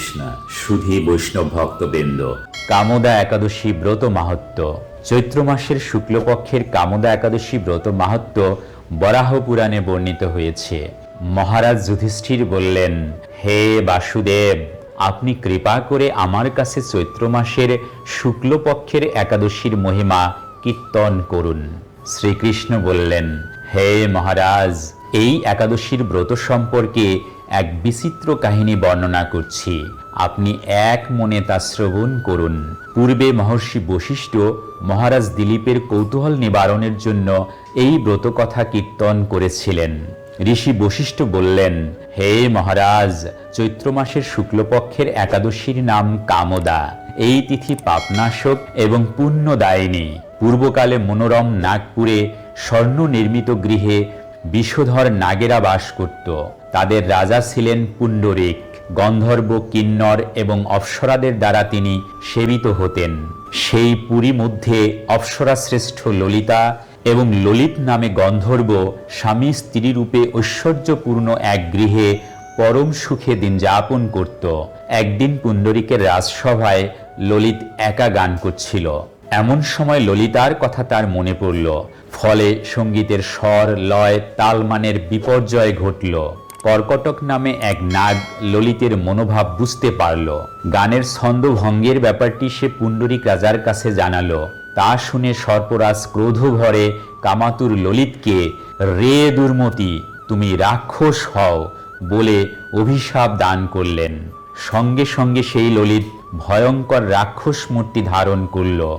কৃষ্ণ, সুধী বৈষ্ণব ভক্তবৃন্দ। কামদা একাদশী ব্রত মাহাত্ম। চৈত্র মাসের শুক্লপক্ষের কামদা একাদশী ব্রত মাহাত্ম বরাহ পুরাণে বর্ণিত হয়েছে। মহারাজ যুধিষ্ঠির বললেন, হে বাসুদেব, আপনি কৃপা করে আমার কাছে চৈত্র মাসের শুক্লপক্ষের একাদশীর মহিমা কীর্তন করুন। শ্রীকৃষ্ণ বললেন, হে মহারাজ, এই একাদশীর ব্রত সম্পর্কে এক বিচিত্র কাহিনী বর্ণনা করছি। আপনি এক মনে তা শ্রবণ করুন। পূর্বে মহর্ষি বশিষ্ঠ মহারাজ দিলীপের কৌতূহল নিবারণের জন্য এই ব্রত কথা কীর্তন করেছিলেন। ঋষি বশিষ্ঠ বললেন, হে মহারাজ, চৈত্র মাসের শুক্লপক্ষের একাদশীর নাম কামদা। এই তিথি পাপনাশক এবং পুণ্যদায়িনী। পূর্বকালে মনোরম নাগপুরে স্বর্ণ নির্মিত গৃহে বিষধর নাগেরা বাস করত। তাদের রাজা ছিলেন পুণ্ডরিক, গন্ধর্ব কিন্নর এবং অপ্সরাদের দ্বারা তিনি সেবিত হতেন। সেই পুরী মধ্যে অপ্সরা শ্রেষ্ঠ ললিতা এবং ললিত নামে গন্ধর্ব স্বামী স্ত্রী রূপে ঐশ্বর্যপূর্ণ এক গৃহে পরম সুখে দিন যাপন করত। একদিন পুণ্ডরিকের রাজসভায় ললিত একা গান করছিল। এমন সময় ললিতার কথা তার মনে পড়ল। ফলে সঙ্গীতের স্বর, লয়, তালমানের বিপর্যয় ঘটল। কর্কটক নামে এক নাগ ললিতের মনোভাব বুঝতে পারল। গানের ছন্দভঙ্গের ব্যাপারটি সে পুণ্ডরিক রাজার কাছে জানালো। তা শুনে সর্পরাজ ক্রোধ ভরে কামাতুর ললিতকে, রে দুর্মতি, তুমি রাক্ষস হও বলে অভিশাপ দান করলেন। সঙ্গে সঙ্গে সেই ললিত ভয়ঙ্কর রাক্ষস মূর্তি ধারণ করল।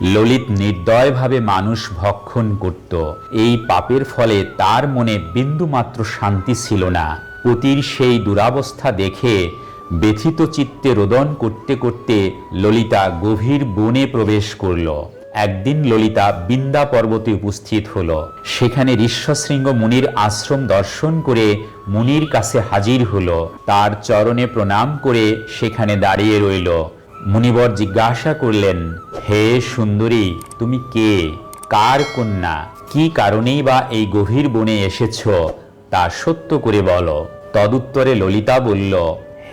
ললিত নির্দয়ভাবে মানুষ ভক্ষণ করত। এই পাপের ফলে তার মনে বিন্দুমাত্র শান্তি ছিল না। পতির সেই দুরাবস্থা দেখে ব্যথিত চিত্তে রোদন করতে করতে ললিতা গভীর বনে প্রবেশ করল। একদিন ললিতা বিন্দা পর্বতে উপস্থিত হল। সেখানে ঋষ্যশৃঙ্গ মুনির আশ্রম দর্শন করে মুনির কাছে হাজির হল। তার চরণে প্রণাম করে সেখানে দাঁড়িয়ে রইল। মুনিবর জিজ্ঞাসা করলেন, হে সুন্দরী, তুমি কে? কার কন্যা? কি কারণেই বা এই গভীর বনে এসেছ তা সত্য করে বলো। তদুত্তরে ললিতা বলল,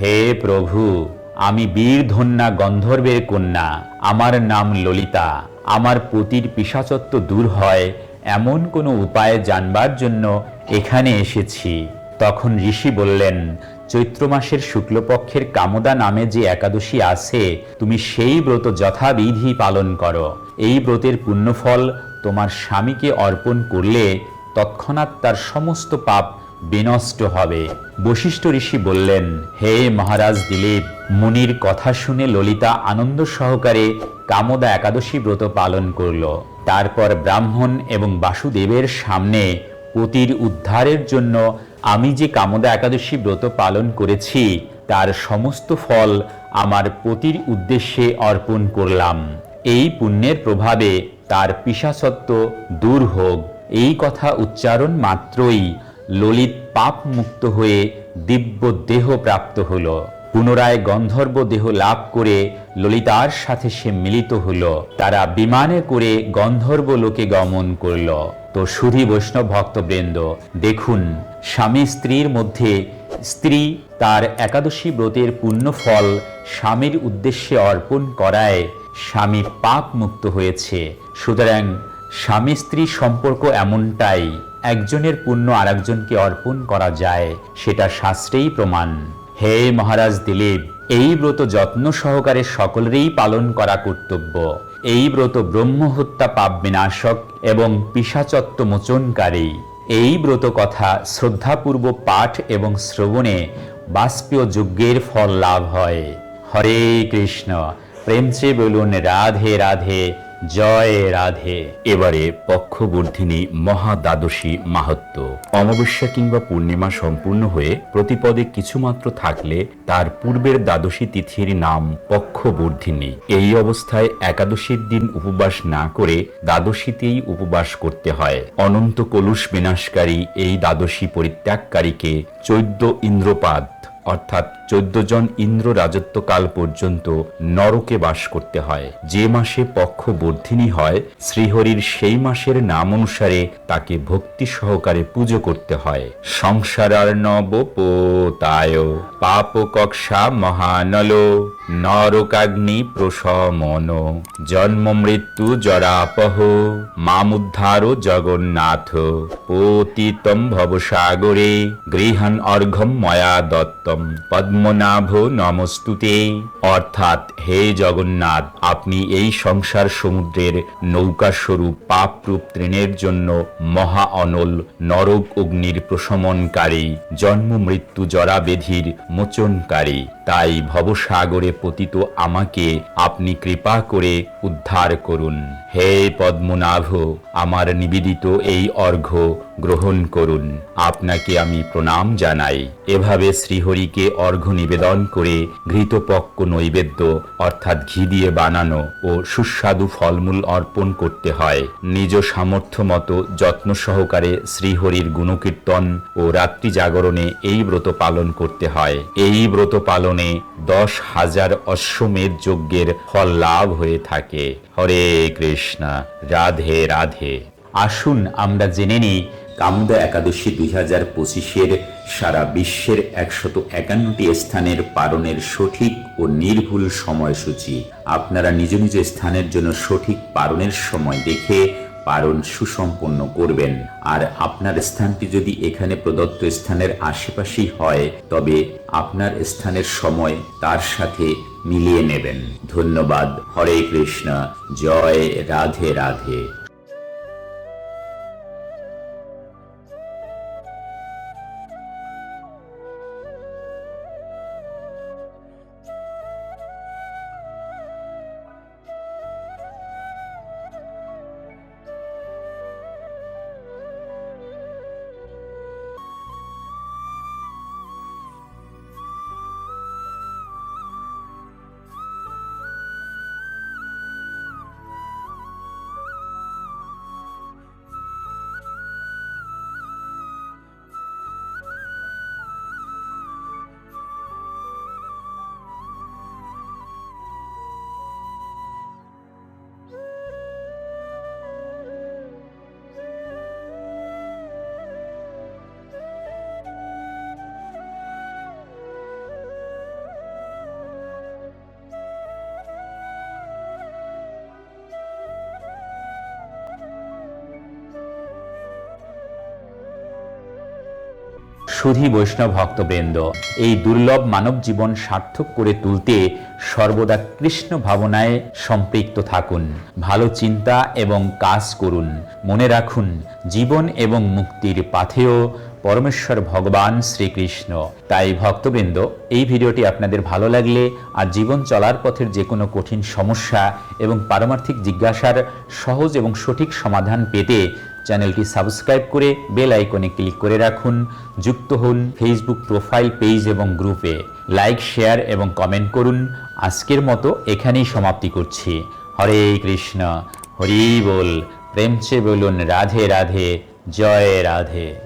হে প্রভু, আমি বীরধন্যা গন্ধর্বের কন্যা। আমার নাম ললিতা। আমার পতির পিসাচত্ব দূর হয়। এমন কোনো উপায় জানবার জন্য এখানে এসেছি তখন ঋষি বললেন চৈত্র মাসের শুক্লপক্ষের কামদা নামে যে একাদশী আছে, তুমি সেই ব্রত যথাবিধি পালন করো। এই ব্রতের পুণ্যফল তোমার স্বামীকে অর্পণ করলে তৎক্ষণাৎ তার সমস্ত পাপ বিনষ্ট হবে। বশিষ্ঠ ঋষি বললেন, হে মহারাজ দিলীপ, মুনির কথা শুনে ললিতা আনন্দ সহকারে কামদা একাদশী ব্রত পালন করল। তারপর ব্রাহ্মণ এবং বাসুদেবের সামনে পতির উদ্ধারের জন্য আমি যে কামদা একাদশী ব্রত পালন করেছি, তার সমস্ত ফল আমার পতির উদ্দেশ্যে অর্পণ করলাম। এই পুণ্যের প্রভাবে তার পিসাসত্ব দূর হোক। এই কথা উচ্চারণ মাত্রই ললিত পাপ মুক্ত হয়ে দিব্য দেহ প্রাপ্ত হল। পুনরায় গন্ধর্ব দেহ লাভ করে ললিতার সাথে সে মিলিত হল। তারা বিমানে করে গন্ধর্ব লোকে গমন করল। তো সুধী বৈষ্ণব ভক্তবৃন্দ, দেখুন, স্বামী স্ত্রীর মধ্যে স্ত্রী তার একাদশী ব্রতের পুণ্য ফল স্বামীর উদ্দেশ্যে অর্পণ করায় স্বামী পাপ মুক্ত হয়েছে। সুতরাং স্বামী স্ত্রী সম্পর্ক এমনটাই, একজনের পুণ্য আরেকজনকে অর্পণ করা যায়, সেটা শাস্ত্রেই প্রমাণ। হে মহারাজ দিলীপ, এই ব্রত যত্ন সহকারে সকলেরই পালন করা কর্তব্য। এই ব্রত ব্রহ্মহত্যা পাপ বিনাশক এবং পিসাচত্ব মোচনকারী। এই ব্রত কথা শ্রদ্ধাপূর্ব পাঠ এবং শ্রবণে বাষ্পীয় যজ্ঞের ফল লাভ হয়। হরে কৃষ্ণ প্রেমচে বলুন, রাধে রাধে। জয় রাধে। এবারে পক্ষবর্ধিনী মহাদ্বাদশী মাহাত্ম অমাবস্যা কিংবা পূর্ণিমা সম্পূর্ণ হয়ে প্রতিপদে কিছুমাত্র থাকলে তার পূর্বের দ্বাদশী তিথির নাম পক্ষবর্ধিনী। এই অবস্থায় একাদশীর দিন উপবাস না করে দ্বাদশীতেই উপবাস করতে হয়। অনন্ত কলুষ বিনাশকারী এই দ্বাদশী পরিত্যাগকারীকে চৈদ্য ইন্দ্রপাদ অর্থাৎ চোদ্দ জন ইন্দ্র রাজত্বকাল পর্যন্ত নরকে বাস করতে হয়। যে মাসে পক্ষ বর্ধিনী হয়, শ্রীহরির সেই মাসের নাম অনুসারে তাকে ভক্তি সহকারে পুজো করতে হয়। সংসার নব পোতায় পাপ কক্ষা মহানল। নরকাগ্নি প্রশমন, জন্ম মৃত্যু জরাপহ, মামুদ্ধার জগন্নাথ, পতিতম ভবসাগরে, গৃহান অর্ঘম ময়া দত্তম, পদ্মনাভ নমস্তুতে। অর্থাৎ হে জগন্নাথ, আপনি এই সংসার সমুদ্রের নৌকা স্বরূপ পাপরূপ তৃণের জন্য মহা অনল নরক অগ্নির প্রশমনকারী, জন্ম মৃত্যু জরা বেধির মোচনকারী, তাই ভবসাগরে পতিত আমাকে আপনি কৃপা করে উদ্ধার করুন। হে পদ্মনাভ, আমার নিবেদিত এই অর্ঘ্য গ্রহণ করুন। আপনাকে আমি প্রণাম জানাই। এভাবে শ্রীহরিকে অর্ঘ্য নিবেদন করে ঘৃতপক্ষ নৈবেদ্য, অর্থাৎ ঘি দিয়ে বানানো ও সুস্বাদু ফলমূল অর্পণ করতে হয়। নিজ সামর্থ্য মতো যত্ন সহকারে শ্রীহরির গুণকীর্তন ও রাত্রি জাগরণে এই ব্রত পালন করতে হয়। এই ব্রত পালনে দশ হাজার অশ্বমেধ যজ্ঞের ফল লাভ হয়ে থাকে। হরে কৃষ্ণ, রাধে রাধে। আসুন আমরা জেনে নিই, কামুদা একাদশী দুই হাজার পঁচিশের সারা বিশ্বের একশত একান্নটি স্থানের পালনের সঠিক ও নির্ভুল সময়সূচি। আপনারা নিজ নিজ স্থানের জন্য সঠিক পালনের সময় দেখে পালন সুসম্পন্ন করবেন। আর আপনার স্থানটি যদি এখানে প্রদত্ত স্থানের আশেপাশেই হয়, তবে আপনার স্থানের সময় তার সাথে মিলিয়ে নেবেন। ধন্যবাদ। হরে কৃষ্ণ। জয় রাধে রাধে। সুধী বৈষ্ণব ভক্তবৃন্দ, এই দুর্লভ মানব জীবন সার্থক করে তুলতে সর্বদা কৃষ্ণ ভাবনায় সম্পৃক্ত থাকুন। ভালো চিন্তা এবং কাজ করুন। মনে রাখুন, জীবন এবং মুক্তির পাথেয় পরমেশ্বর ভগবান শ্রীকৃষ্ণ। তাই ভক্তবৃন্দ, এই ভিডিওটি আপনাদের ভালো লাগলে আর জীবন চলার পথের যে কোনো কঠিন সমস্যা এবং পারমার্থিক জিজ্ঞাসার সহজ এবং সঠিক সমাধান পেতে চ্যানেলটি সাবস্ক্রাইব করে বেল আইকনে ক্লিক করে রাখুন। যুক্ত হন ফেসবুক প্রোফাইল পেজ এবং গ্রুপে লাইক শেয়ার এবং কমেন্ট করুন। আজকের মতো এখানেই সমাপ্তি করছি। হরে কৃষ্ণ। হরি বল। প্রেমচে বলুন, রাধে রাধে। জয় রাধে।